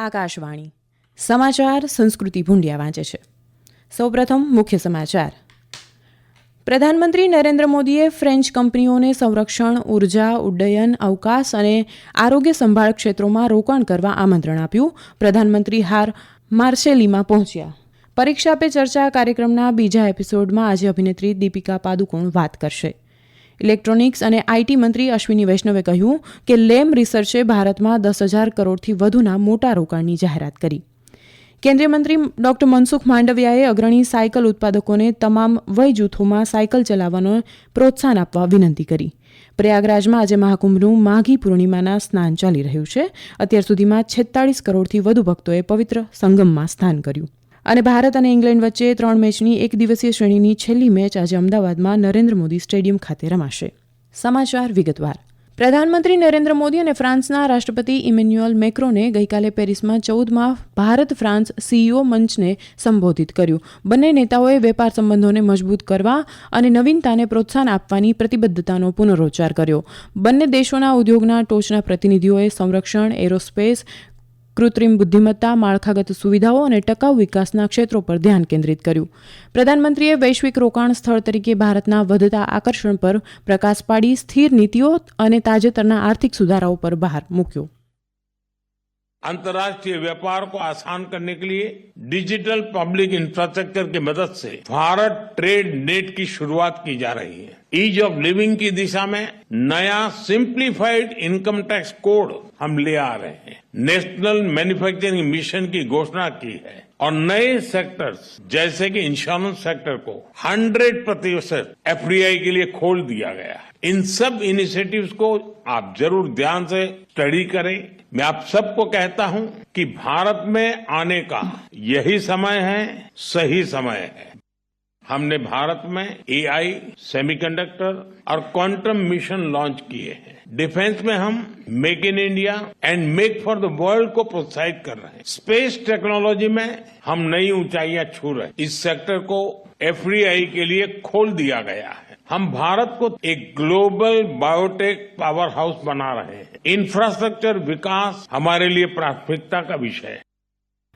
આકાશવાણી. સમાચાર સંસ્કૃતિ ભૂંડિયા વાંચે છે. સૌપ્રથમ મુખ્ય સમાચાર. પ્રધાનમંત્રી નરેન્દ્ર મોદીએ ફ્રેન્ચ કંપનીઓને સંરક્ષણ, ઊર્જા, ઉડ્ડયન, અવકાશ અને આરોગ્ય સંભાળ ક્ષેત્રોમાં રોકાણ કરવા આમંત્રણ આપ્યું. પ્રધાનમંત્રી હાર માર્શેલીમાં પહોંચ્યા. પરીક્ષા પે ચર્ચા કાર્યક્રમના બીજા એપિસોડમાં આજે અભિનેત્રી દીપિકા પાદુકોણ વાત કરશે. ઇલેક્ટ્રોનિક્સ અને આઈટી મંત્રી અશ્વિની વૈષ્ણવે કહ્યું કે લેમ રિસર્ચે ભારતમાં દસ હજાર કરોડથી વધુના મોટા રોકાણની જાહેરાત કરી. કેન્દ્રીય મંત્રી ડોક્ટર મનસુખ માંડવિયાએ અગ્રણી સાયકલ ઉત્પાદકોને તમામ વય જૂથોમાં સાયકલ ચલાવવાનો પ્રોત્સાહન આપવા વિનંતી કરી. પ્રયાગરાજમાં આજે મહાકુંભનું માઘી પૂર્ણિમાના સ્નાન ચાલી રહ્યું છે. અત્યાર સુધીમાં છેતાળીસ કરોડથી વધુ ભક્તોએ પવિત્ર સંગમમાં સ્નાન કર્યું. અને ભારત અને ઇંગ્લેન્ડ વચ્ચે ત્રણ મેચની એક દિવસીય શ્રેણીની છેલ્લી મેચ આજે અમદાવાદમાં નરેન્દ્ર મોદી સ્ટેડિયમ ખાતે રમાશે. સમાચાર વિગતવાર. પ્રધાનમંત્રી નરેન્દ્ર મોદી અને ફ્રાન્સના રાષ્ટ્રપતિ ઇમેન્યુઅલ મેક્રોને ગઈકાલે પેરિસમાં ચૌદમાં ભારત ફ્રાન્સ સીઈઓ મંચને સંબોધિત કર્યું. બંને નેતાઓએ વેપાર સંબંધોને મજબૂત કરવા અને નવીનતાને પ્રોત્સાહન આપવાની પ્રતિબદ્ધતાનો પુનરોચ્ચાર કર્યો. બંને દેશોના ઉદ્યોગના ટોચના પ્રતિનિધિઓએ સંરક્ષણ, એરોસ્પેસ કૃત્રિમ બુદ્ધિમત્તા, માળખાગત સુવિધાઓ અને ટકાઉ વિકાસના ક્ષેત્રો પર ધ્યાન કેન્દ્રિત કર્યું. પ્રધાનમંત્રીએ વૈશ્વિક રોકાણ સ્થળ તરીકે ભારતના વધતા આકર્ષણ પર પ્રકાશ પાડી સ્થિર નીતિઓ અને તાજેતરના આર્થિક સુધારાઓ પર ભાર મૂક્યો. अंतर्राष्ट्रीय व्यापार को आसान करने के लिए डिजिटल पब्लिक इंफ्रास्ट्रक्चर की मदद से भारत ट्रेड नेट की शुरुआत की जा रही है। ईज ऑफ़ लिविंग की दिशा में नया सिंप्लीफाइड इनकम टैक्स कोड हम ले आ रहे हैं। नेशनल मैन्युफैक्चरिंग मिशन की घोषणा की है। और नए सेक्टर्स जैसे कि इंश्योरेंस सेक्टर को 100 प्रतिशत एफडीआई के लिए खोल दिया गया है। इन सब इनिशिएटिव्स को आप ज़रूर ध्यान से स्टडी करें। मैं आप सबको कहता हूँ कि भारत में आने का यही समय है, सही समय है। हमने भारत में एआई सेमीकंडक्टर और क्वांटम मिशन लॉन्च किए हैं। डिफेंस में हम make in India and make for the world को प्रोत्साहित कर रहे हैं। स्पेस टेक्नोलॉजी में हम नई ऊंचाइयाँ छू रहे हैं। इस सेक्टर को एफडीआई के लिए खोल दिया गया है। हम भारत को एक ग्लोबल बायोटेक पावर हाउस बना रहे हैं। इंफ्रास्ट्रक्चर विकास हमारे लिए प्राथमिकता का विषय है।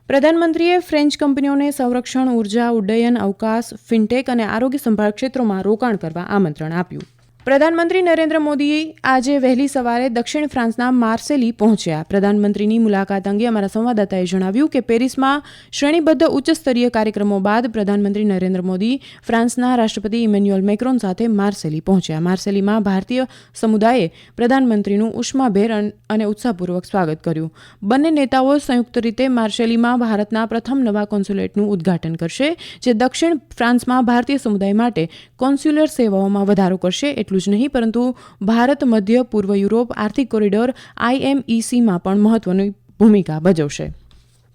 પ્રધાનમંત્રીએ ફ્રેન્ચ કંપનીઓને સંરક્ષણ, ઊર્જા, ઉડ્ડયન, અવકાશ, ફિનટેક અને આરોગ્ય સંભાળ ક્ષેત્રોમાં રોકાણ કરવા આમંત્રણ આપ્યું. પ્રધાનમંત્રી નરેન્દ્ર મોદી આજે વહેલી સવારે દક્ષિણ ફ્રાન્સના માર્સેલી પહોંચ્યા. પ્રધાનમંત્રીની મુલાકાત અંગે અમારા સંવાદદાતાએ જણાવ્યું કે પેરિસમાં શ્રેણીબદ્ધ ઉચ્ચસ્તરીય કાર્યક્રમો બાદ પ્રધાનમંત્રી નરેન્દ્ર મોદી ફ્રાન્સના રાષ્ટ્રપતિ ઇમેન્યુઅલ મેક્રોન સાથે માર્સેલી પહોંચ્યા. માર્સેલીમાં ભારતીય સમુદાયે પ્રધાનમંત્રીનું ઉષ્માભેર અને ઉત્સાહપૂર્વક સ્વાગત કર્યું. બંને નેતાઓ સંયુક્ત રીતે માર્સેલીમાં ભારતના પ્રથમ નવા કોન્સ્યુલેટનું ઉદ્ઘાટન કરશે, જે દક્ષિણ ફ્રાન્સમાં ભારતીય સમુદાય માટે કોન્સ્યુલર સેવાઓમાં વધારો કરશે, એટલું જ નહીં પરંતુ ભારત મધ્ય પૂર્વ યુરોપ આર્થિક કોરિડોર આઈએમઈસીમાં પણ મહત્વની ભૂમિકા ભજવશે.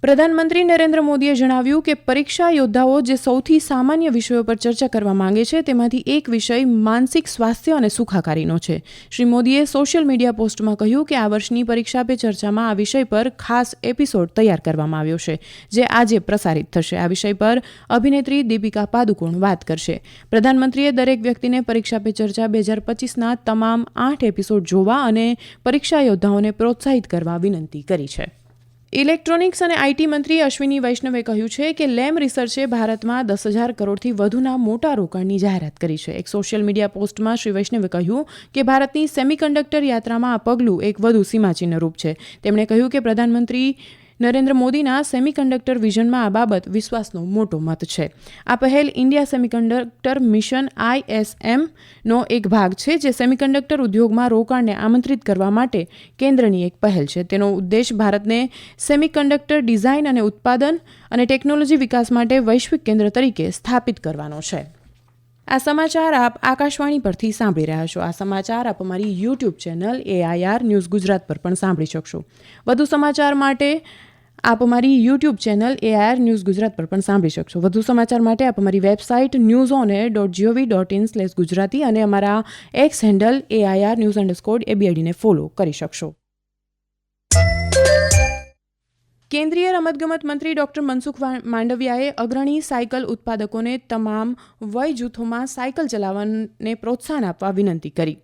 પ્રધાનમંત્રી નરેન્દ્ર મોદીએ જણાવ્યું કે પરીક્ષા યોદ્ધાઓ જે સૌથી સામાન્ય વિષયો પર ચર્ચા કરવા માંગે છે, તેમાંથી એક વિષય માનસિક સ્વાસ્થ્ય અને સુખાકારીનો છે. શ્રી મોદીએ સોશિયલ મીડિયા પોસ્ટમાં કહ્યું કે આ વર્ષની પરીક્ષા પે ચર્ચામાં આ વિષય પર ખાસ એપિસોડ તૈયાર કરવામાં આવ્યો છે, જે આજે પ્રસારિત થશે. આ વિષય પર અભિનેત્રી દીપિકા પાદુકોણ વાત કરશે. પ્રધાનમંત્રીએ દરેક વ્યક્તિને પરીક્ષા પે ચર્ચા બે હજાર પચીસના તમામ આઠ એપિસોડ જોવા અને પરીક્ષા યોદ્ધાઓને પ્રોત્સાહિત કરવા વિનંતી કરી છે. ઇલેક્ટ્રોનિક્સ અને આઈટી મંત્રી અશ્વિની વૈષ્ણવે કહ્યું છે કે લેમ રિસર્ચે ભારતમાં દસ હજાર કરોડથી વધુના મોટા રોકાણની જાહેરાત કરી છે. એક સોશિયલ મીડિયા પોસ્ટમાં શ્રી વૈષ્ણવે કહ્યું કે ભારતની સેમિકન્ડક્ટર યાત્રામાં આ પગલું એક વધુ સીમાચિહ્ન રૂપ છે. તેમણે કહ્યું કે પ્રધાનમંત્રી નરેન્દ્ર મોદીના સેમિકન્ડક્ટર વિઝનમાં આ બાબત વિશ્વાસનો મોટો મત છે. આ પહેલ ઇન્ડિયા સેમિકન્ડક્ટર મિશન આઈએસએમનો એક ભાગ છે, જે સેમિકન્ડક્ટર ઉદ્યોગમાં રોકાણને આમંત્રિત કરવા માટે કેન્દ્રની એક પહેલ છે. તેનો ઉદ્દેશ ભારતને સેમિકન્ડક્ટર ડિઝાઇન અને ઉત્પાદન અને ટેકનોલોજી વિકાસ માટે વૈશ્વિક કેન્દ્ર તરીકે સ્થાપિત કરવાનો છે. આ સમાચાર આપ આકાશવાણી પરથી સાંભળી રહ્યા છો. આ સમાચાર આપ અમારી YouTube channel AIR news Gujarat પર પણ સાંભળી શકશો. વધુ સમાચાર માટે આપ અમારી YouTube channel AIR news Gujarat પર પણ સાંભળી શકશો. વધુ સમાચાર માટે આપ અમારી website news on air dot G O V dot in slash Gujarati અને અમારા X handle AIR news underscore એબીઆઈડીને follow કરી શકશો. કેન્દ્રીય રમતગમત મંત્રી ડોક્ટર મનસુખ માંડવિયાએ અગ્રણી સાયકલ ઉત્પાદકોને તમામ વય જૂથોમાં સાયકલ ચલાવવાને પ્રોત્સાહન આપવા વિનંતી કરી.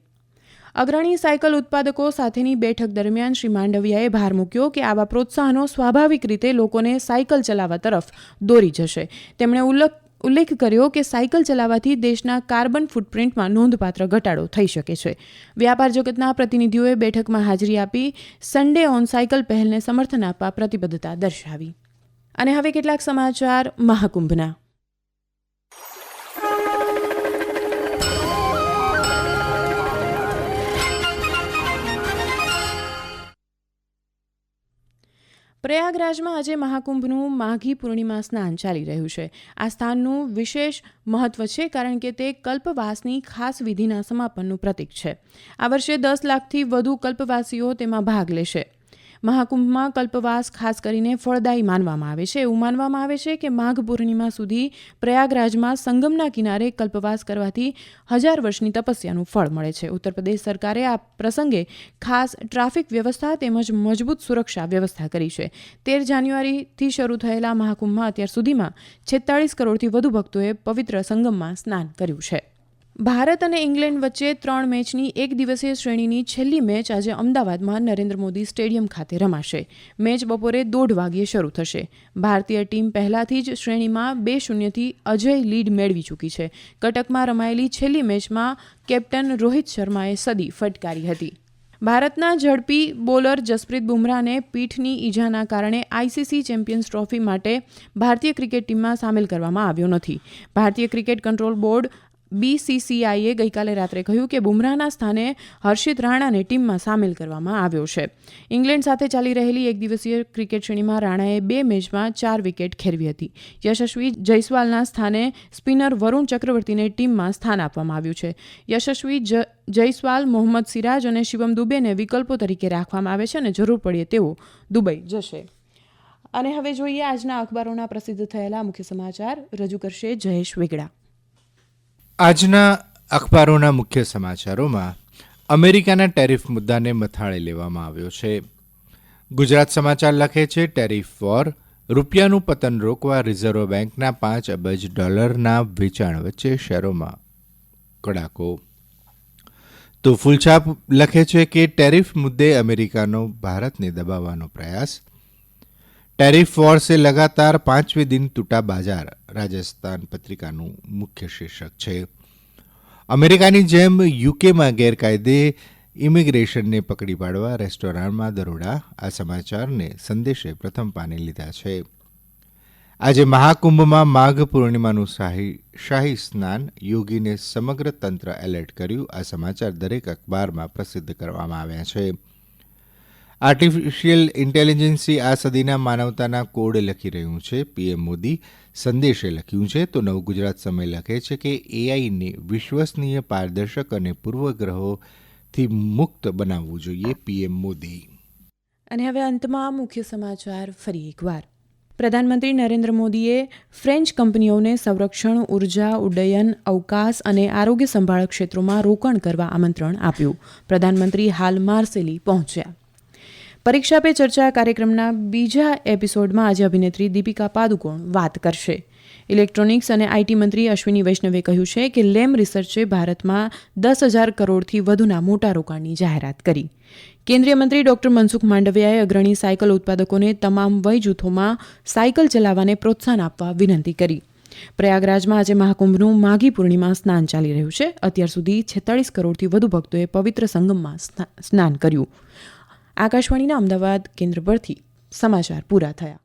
અગ્રણી સાયકલ ઉત્પાદકો સાથેની બેઠક દરમિયાન શ્રી માંડવિયાએ ભાર મૂક્યો કે આવા પ્રોત્સાહનો સ્વાભાવિક રીતે લોકોને સાયકલ ચલાવવા તરફ દોરી જશે. તેમણે ઉલ્લેખ ઉલ્લેખ કર્યો કે સાયકલ ચલાવવાથી દેશના કાર્બન ફૂટપ્રિન્ટમાં નોંધપાત્ર ઘટાડો થઈ શકે છે. વ્યાપાર જગતના પ્રતિનિધિઓએ બેઠકમાં હાજરી આપી સન્ડે ઓન સાયકલ પહેલને સમર્થન આપવા પ્રતિબદ્ધતા દર્શાવી. અને હવે કેટલાક સમાચાર મહાકુંભના. પ્રયાગરાજમાં આજે મહાકુંભનું માઘી પૂર્ણિમા સ્નાન ચાલી રહ્યું છે. આ સ્થાનનું વિશેષ મહત્વ છે કારણ કે તે કલ્પવાસની ખાસ વિધિના સમાપનનું પ્રતીક છે. આ વર્ષે દસ લાખથી વધુ કલ્પવાસીઓ તેમાં ભાગ લેશે. મહાકુંભમાં કલ્પવાસ ખાસ કરીને ફળદાયી માનવામાં આવે છે. એવું માનવામાં આવે છે કે માઘ પૂર્ણિમા સુધી પ્રયાગરાજમાં સંગમના કિનારે કલ્પવાસ કરવાથી હજાર વર્ષની તપસ્યાનું ફળ મળે છે. ઉત્તર પ્રદેશ સરકારે આ પ્રસંગે ખાસ ટ્રાફિક વ્યવસ્થા તેમજ મજબૂત સુરક્ષા વ્યવસ્થા કરી છે. તેર જાન્યુઆરીથી શરૂ થયેલા મહાકુંભમાં અત્યાર સુધીમાં છેતાળીસ કરોડથી વધુ ભક્તોએ પવિત્ર સંગમમાં સ્નાન કર્યું છે. ભારત અને ઇંગ્લેન્ડ વચ્ચે ત્રણ મેચની એક દિવસીય શ્રેણીની છેલ્લી મેચ આજે અમદાવાદમાં નરેન્દ્ર મોદી સ્ટેડિયમ ખાતે રમાશે. મેચ બપોરે દોઢ વાગ્યે શરૂ થશે. ભારતીય ટીમ પહેલાથી જ શ્રેણીમાં બે શૂન્યથી અજય લીડ મેળવી ચૂકી છે. કટકમાં રમાયેલી છેલ્લી મેચમાં કેપ્ટન રોહિત શર્માએ સદી ફટકારી હતી. ભારતના ઝડપી બોલર જસપ્રીત બુમરાહને પીઠની ઈજાના કારણે આઈસીસી ચેમ્પિયન્સ ટ્રોફી માટે ભારતીય ક્રિકેટ ટીમમાં સામેલ કરવામાં આવ્યો નથી. ભારતીય ક્રિકેટ કંટ્રોલ બોર્ડ બીસીસીઆઈએ ગઈકાલે રાત્રે કહ્યું કે બુમરાહના સ્થાને હર્ષિત રાણાને ટીમમાં સામેલ કરવામાં આવ્યો છે. ઇંગ્લેન્ડ સાથે ચાલી રહેલી એક દિવસીય ક્રિકેટ શ્રેણીમાં રાણાએ બે મેચમાં ચાર વિકેટ ખેરવી હતી. યશસ્વી જયસ્વાલના સ્થાને સ્પિનર વરુણ ચક્રવર્તીને ટીમમાં સ્થાન આપવામાં આવ્યું છે. યશસ્વી જયસ્વાલ, મોહમ્મદ સિરાજ અને શિવમ દુબેને વિકલ્પો તરીકે રાખવામાં આવે છે અને જરૂર પડે તેઓ દુબઈ જશે. અને હવે જોઈએ આજના અખબારોના પ્રસિદ્ધ થયેલા મુખ્ય સમાચાર. રજૂ કરશે જયેશ વેગડા. આજના અખબારોના મુખ્ય સમાચારોમાં અમેરિકાના ટેરિફ મુદ્દાને મથાળે લેવામાં આવ્યો છે. ગુજરાત સમાચાર લખે છે, ટેરિફ વોર, રૂપિયાનું પતન રોકવા રિઝર્વ બેન્કના પાંચ અબજ ડોલરના વેચાણ વચ્ચે શેરોમાં કડાકો. તો ફૂલછાપ લખે છે કે ટેરિફ મુદ્દે અમેરિકાનો ભારતને દબાવવાનો પ્રયાસ ટેરિફ વોર સે લગાતાર પાંચવે દિન તૂટા બાજાર, રાજસ્થાન પત્રિકાનું મુખ્ય શીર્ષક છે. અમેરિકાની જેમ યુકેમાં ગેરકાયદે ઇમિગ્રેશનને પકડી પાડવા રેસ્ટોરન્ટમાં દરોડા, આ સમાચારને સંદેશે પ્રથમ પાને લીધા છે. આજે મહાકુંભમાં માઘ પૂર્ણિમાનું શાહી સ્નાન યોગીને સમગ્ર તંત્ર એલર્ટ કર્યું, આ સમાચાર દરેક અખબારમાં પ્રસિદ્ધ કરવામાં આવ્યા છે. આર્ટિફિશિયલ ઇન્ટેલિજન્સી આ સદીના માનવતાના કોડ લખી રહ્યું છે. પીએમ મોદી સંદેશે લખ્યું છે. તો નવ ગુજરાત સમય લખે છે કે એઆઈને વિશ્વસનીય પારદર્શક અને પૂર્વગ્રહોથી મુક્ત બનાવવું જોઈએ. પીએમ મોદી. અને હવે અંતમાં મુખ્ય સમાચાર ફરી એકવાર. પ્રધાનમંત્રી નરેન્દ્ર મોદીએ ફ્રેન્ચ કંપનીઓને સંરક્ષણ, ઊર્જા, ઉડ્ડયન, અવકાશ અને આરોગ્ય સંભાળ ક્ષેત્રોમાં રોકાણ કરવા આમંત્રણ આપ્યું. પ્રધાનમંત્રી હાલ માર્સેલી પહોંચ્યા. પરીક્ષા પે ચર્ચા કાર્યક્રમના બીજા એપિસોડમાં આજે અભિનેત્રી દીપિકા પાદુકોણ વાત કરશે. ઇલેક્ટ્રોનિક્સ અને આઈટી મંત્રી અશ્વિની વૈષ્ણવે કહ્યું છે કે લેમ રિસર્ચે ભારતમાં દસ હજાર કરોડથી વધુના મોટા રોકાણની જાહેરાત કરી. કેન્દ્રીય મંત્રી ડોક્ટર મનસુખ માંડવિયાએ અગ્રણી સાયકલ ઉત્પાદકોને તમામ વય જૂથોમાં સાયકલ ચલાવવાને પ્રોત્સાહન આપવા વિનંતી કરી. પ્રયાગરાજમાં આજે મહાકુંભનું માઘી પૂર્ણિમા સ્નાન ચાલી રહ્યું છે. અત્યાર સુધી છેતાળીસ કરોડથી વધુ ભક્તોએ પવિત્ર સંગમમાં સ્ના- સ્નાન કર્યું. આકાશવાણીના અમદાવાદ કેન્દ્ર પરથી સમાચાર પૂરા થયા.